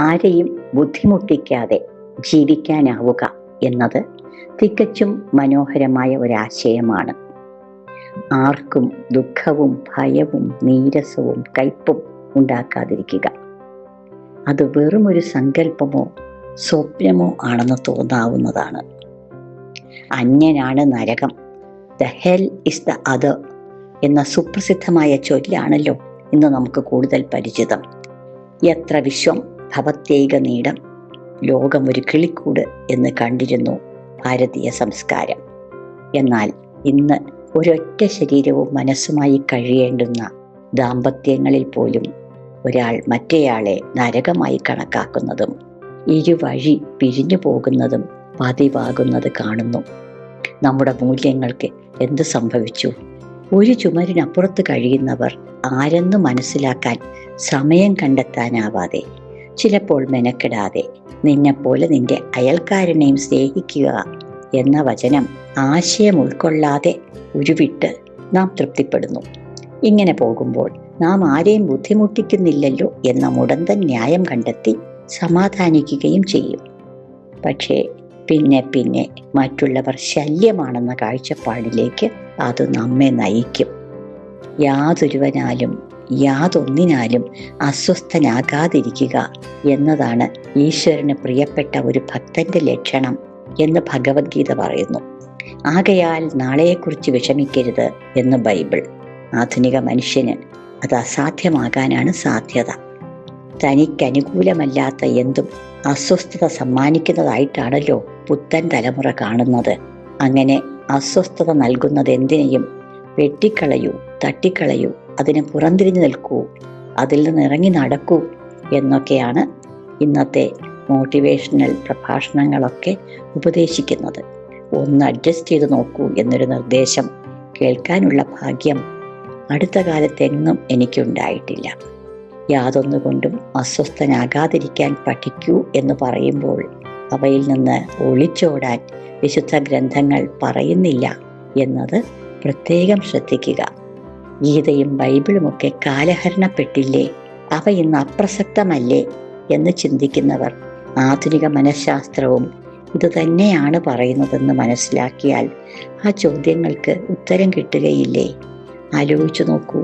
ആരെയും ബുദ്ധിമുട്ടിക്കാതെ ജീവിക്കാനാവുക എന്നത് തികച്ചും മനോഹരമായ ഒരാശയമാണ്. ആർക്കും ദുഃഖവും ഭയവും നീരസവും കയ്പും ഉണ്ടാക്കാതിരിക്കുക. അത് വെറും ഒരു സങ്കല്പമോ സ്വപ്നമോ ആണെന്ന് തോന്നാവുന്നതാണ്. അന്യനാണ് നരകം. The hell is the other എന്ന സുപ്രസിദ്ധമായ ചൊല്ലാണല്ലോ ഇന്ന് നമുക്ക് കൂടുതൽ പരിചിതം. എത്ര വിശ്വം ഭവത്യേക നീടം ലോകം ഒരു കിളിക്കൂട് എന്ന് കണ്ടിരുന്നു ഭാരതീയ സംസ്കാരം. എന്നാൽ ഇന്ന് ഒരൊറ്റ ശരീരവും മനസ്സുമായി കഴിയേണ്ടുന്ന ദാമ്പത്യങ്ങളിൽ പോലും ഒരാൾ മറ്റേയാളെ നരകമായി കണക്കാക്കുന്നതും ഇരുവഴി പിരിഞ്ഞു പോകുന്നതും പതിവാകുന്നത് കാണുന്നു. നമ്മുടെ മൂല്യങ്ങൾക്ക് എന്ത് സംഭവിച്ചു? ഒരു ചുമരിനപ്പുറത്ത് കഴിയുന്നവർ ആരെന്ന് മനസ്സിലാക്കാൻ സമയം കണ്ടെത്താനാവാതെ ചിലപ്പോൾ മെനക്കെടാതെ നിന്നെപ്പോലെ നിന്റെ അയൽക്കാരനെയും സ്നേഹിക്കുക എന്ന വചനം ആശയം ഉൾക്കൊള്ളാതെ ഉരുവിട്ട് നാം തൃപ്തിപ്പെടുന്നു. ഇങ്ങനെ പോകുമ്പോൾ നാം ആരെയും ബുദ്ധിമുട്ടിക്കുന്നില്ലല്ലോ എന്ന മുടന്തൻ ന്യായം കണ്ടെത്തി സമാധാനിക്കുകയും ചെയ്യും. പക്ഷേ പിന്നെ പിന്നെ മറ്റുള്ളവർ ശല്യമാണെന്ന കാഴ്ചപ്പാടിലേക്ക് അത് നമ്മെ നയിക്കും. യാതൊരുവനാലും യാതൊന്നിനാലും അസ്വസ്ഥനാകാതിരിക്കുക എന്നതാണ് ഈശ്വരന് പ്രിയപ്പെട്ട ഒരു ഭക്തന്റെ ലക്ഷണം എന്ന് ഭഗവത്ഗീത പറയുന്നു. ആകയാൽ നാളെയെക്കുറിച്ച് വിഷമിക്കരുത് എന്ന് ബൈബിൾ. ആധുനിക മനുഷ്യന് അത് അസാധ്യമാകാനാണ് സാധ്യത. തനിക്കനുകൂലമല്ലാത്ത എന്തും അസ്വസ്ഥത സമ്മാനിക്കുന്നതായിട്ടാണല്ലോ പുത്തൻ തലമുറ കാണുന്നത്. അങ്ങനെ അസ്വസ്ഥത നൽകുന്നത് എന്തിനേയും വെട്ടിക്കളയൂ തട്ടിക്കളയൂ അതിന് പുറംതിരിഞ്ഞു നിൽക്കൂ. അതിൽ നിന്ന് ഇറങ്ങി നടക്കൂ എന്നൊക്കെയാണ് ഇന്നത്തെ മോട്ടിവേഷണൽ പ്രഭാഷണങ്ങളൊക്കെ ഉപദേശിക്കുന്നത്. ഒന്ന് അഡ്ജസ്റ്റ് ചെയ്ത് നോക്കൂ എന്നൊരു നിർദ്ദേശം കേൾക്കാനുള്ള ഭാഗ്യം അടുത്ത കാലത്തെങ്ങും എനിക്കുണ്ടായിട്ടില്ല. യാതൊന്നുകൊണ്ടും അസ്വസ്ഥനാകാതിരിക്കാൻ പഠിക്കൂ എന്ന് പറയുമ്പോൾ അവയിൽ നിന്ന് ഒളിച്ചോടാൻ വിശുദ്ധ ഗ്രന്ഥങ്ങൾ പറയുന്നില്ല എന്നത് പ്രത്യേകം ശ്രദ്ധിക്കുക. ഗീതയും ബൈബിളുമൊക്കെ കാലഹരണപ്പെട്ടില്ലേ? അവ ഇന്ന് അപ്രസക്തമല്ലേ എന്ന് ചിന്തിക്കുന്നവർ ആധുനിക മനഃശാസ്ത്രവും ഇതുതന്നെയാണ് പറയുന്നതെന്ന് മനസ്സിലാക്കിയാൽ ആ ചോദ്യങ്ങൾക്ക് ഉത്തരം കിട്ടുകയില്ലേ? ആലോചിച്ചു നോക്കൂ.